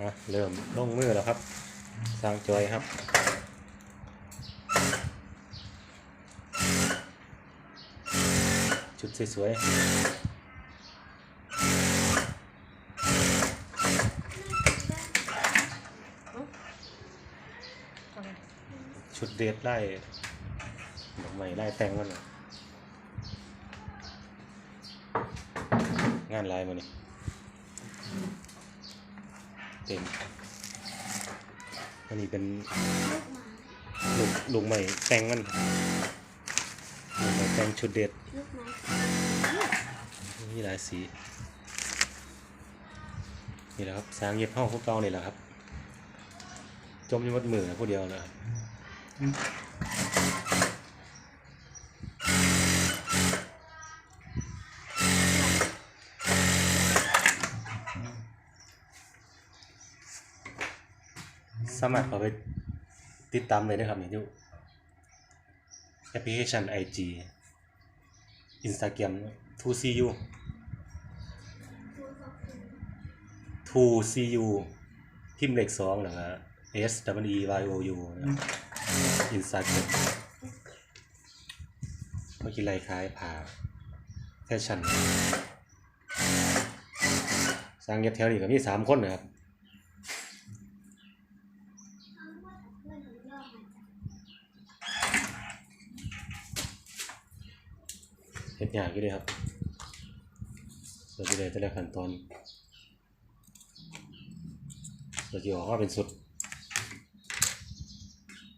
อะเริ่มลงมือแล้วครับ สร้างจอยครับชุดสวยๆชุดเดทไล่ดอกไม้ไล่แต่งมันงานลายมานี่ เต็ม อันนี้เป็นลูกลูกใหม่แต่งมันลูกใหม่แต่งชุดเดทลูกไม้มีหลายสี นี่แหละครับสร้างเย็บห้องพวกเก่านี่แหละครับ จมอยู่มัดมือนะผู้เดียวนะค สามารถเข้าไปติดตามเลยนะครับนี่อยู่แอปพลิเคชัน IG Instagram 2CU 2CU พิมพ์เลขสองแล้วก็ S W E Y O U นะอินสตาแกรมเมื่อกี้ไลคล้ายผ่าแฟชั่นสร้างเย็บแถวนี้ก็มีสามคนนะครับ เฮ็ดยากอยู่เด้ครับเราจะได้แต่ละขั้นตอนเราจะออกมาเป็นสุด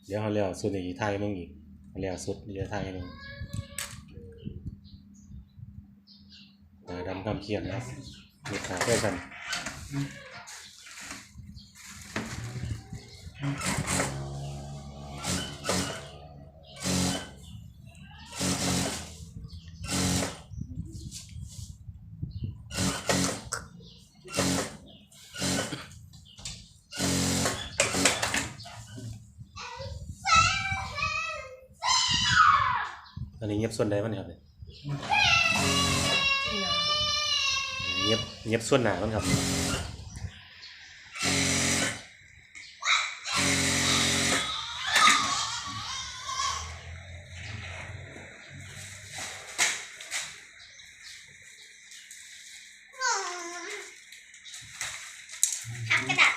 เดี๋ยวเขาเรียกสุดอีกไทยมึงอีกเขาเรียกสุดเดี๋ยวไทยมึงดำคำเขียนนะมีขาแค่อกัน อันนี้เงียบส่วนใดมันครับเนี่ยเงียบเงียบส่วนหนามันครับทำกระดาษ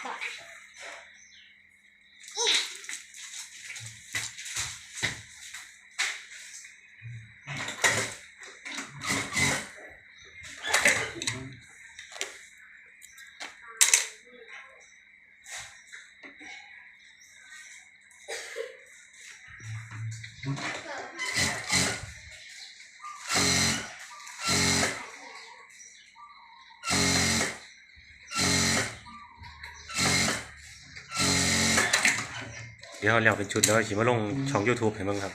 เดี๋ยวเราเรียกเป็นชุดแล้วขีมาลงช่อง YouTube ให้มึงครับ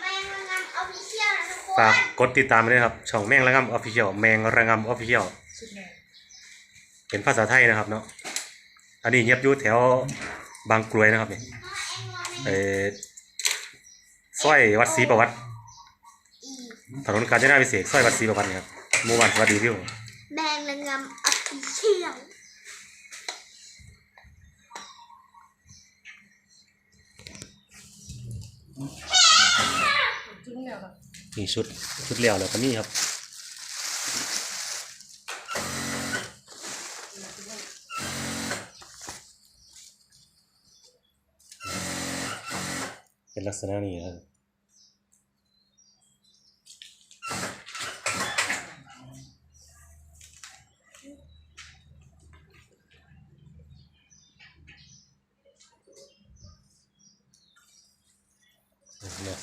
แมงระงำออฟฟิเชียลนะทุกคนฝากกดติดตามไปด้วยครับ ช่องแมงระงำออฟฟิเชียลแมงระงำออฟฟิเชียลชุดแดงเป็นภาษาไทยนะครับเนาะอันนี้เงียบอยู่แถวบางกรวยนะครับนี่เออสร้อยวัดศรีประวัติอีถนนกาญจนาพิเศษกสร้อยวัดศรีประวัตินี่ครับหมู่บ้านสวัสดีวิวแมงระงำออฟฟิเชียล ชุดแดงแบบนี่ชุดชุดเลี้ยวแล้วก็มีครับเป็นลักษณะนี้ครับ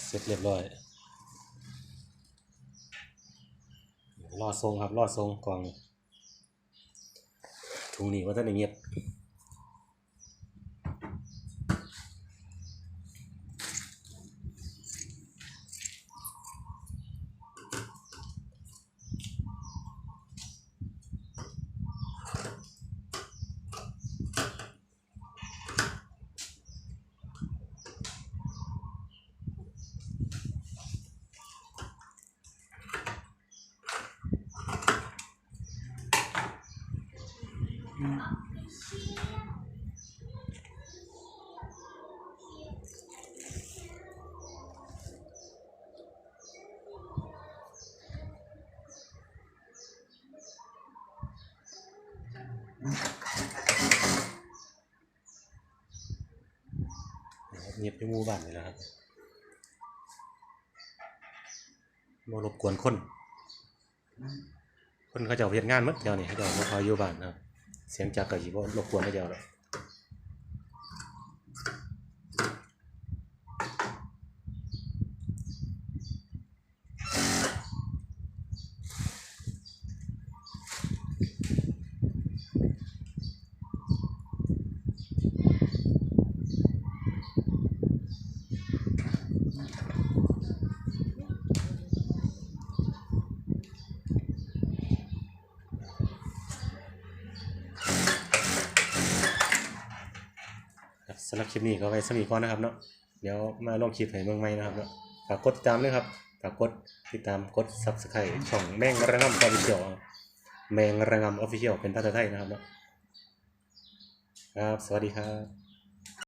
เสร็จเรียบร้อย รอทรงครับรอทรงกล่องถุงนี้ว่าท่านได้เงียบ เงียบไปมู่บ้านเลยนะครับบรบกวนคน คนเขาจะเอาเพียงานมั้งแยวนี้เขาจะมาคอยอยู่บ้านนะครับ เสียงจักรก็สิบ่รบกวนเขาเจ้าดอกครับ สำหรับคลิปนี้ก็ไปสมีก่อนนะครับเนาะเดี๋ยวมาลองคลิปให้เมืองใหม่นะครับเนาะฝากกดติดตามด้วยครับฝากกดติดตามกด Subscribe ช่องแมงระงำ Official แมงระงำ Official เป็นภาษาไทยนะครับเนาะครับ สวัสดีครับ